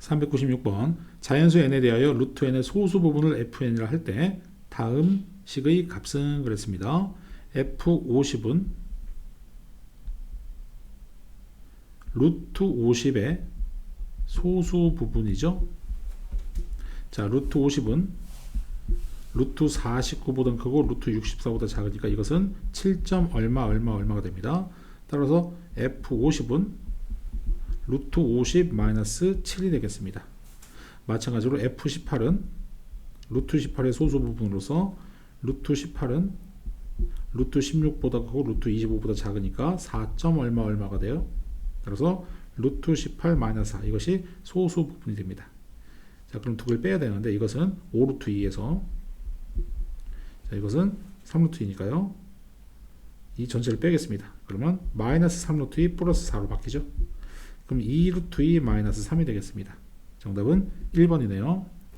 396번 자연수 n에 대하여 루트 n의 소수 부분을 fn이라 할 때 다음 식의 값은 그랬습니다. f50은 루트 50의 소수 부분이죠. 자, 루트 50은 루트 49보다 크고 루트 64보다 작으니까 이것은 7점 얼마 얼마 얼마가 됩니다. 따라서 f50은 루트 50 마이너스 7이 되겠습니다. 마찬가지로 f18은 루트 18의 소수 부분으로서 루트 18은 루트 16보다 크고 루트 25보다 작으니까 4점 얼마 얼마가 돼요. 그래서 루트 18 마이너스 4 이것이 소수 부분이 됩니다. 자 그럼 두 개를 빼야 되는데 이것은 5루트 2에서 자 이것은 3루트 2니까요. 이 전체를 빼겠습니다. 그러면 마이너스 3루트 2 플러스 4로 바뀌죠. 그럼 2루트 2 마이너스 3이 되겠습니다. 정답은 1번이네요.